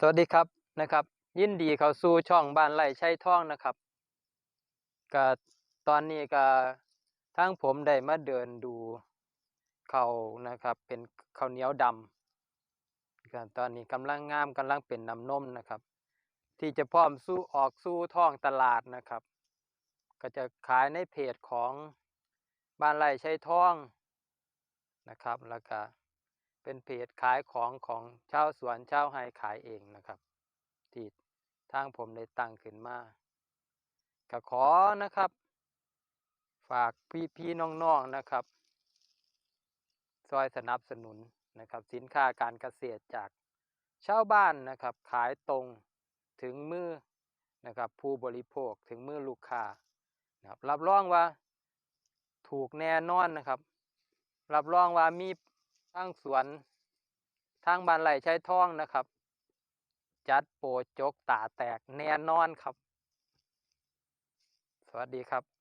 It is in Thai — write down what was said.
สวัสดีครับนะครับ ยินดีเข้าสู่ช่องบ้านไร่ชัยทองนะครับก็ตอนนี้ก็ทั้งผมได้มาเดินดูเขานะครับ เป็นข้าวเหนียวดำก็ตอนนี้กำลังงามกำลังเป็นน้ำนมนะครับ ที่จะพร้อมสู้ออกสู่ท้องตลาดนะครับ ก็จะขายในเพจของบ้านไร่ชัยทองนะครับแล้วก็ เป็นเพจขายของของเช่าสวนเช่าไร่ขายเองนะครับที่ทางผมได้ตั้งขึ้นมาก็ขอนะครับ ฝากพี่พี่ๆน้องๆนะครับ ซอยสนับสนุนนะครับ สินค้าการเกษตรจากชาวบ้านนะครับ ขายตรงถึงมือนะครับ ผู้บริโภคถึงมือลูกค้านะครับ รับรองว่าถูกแน่นอนนะครับ รับรองว่ามี ทางสวน ทางบ้านไหลใช้ท่องนะครับ จัดโปรจกตาแตกแน่นอนครับ สวัสดีครับ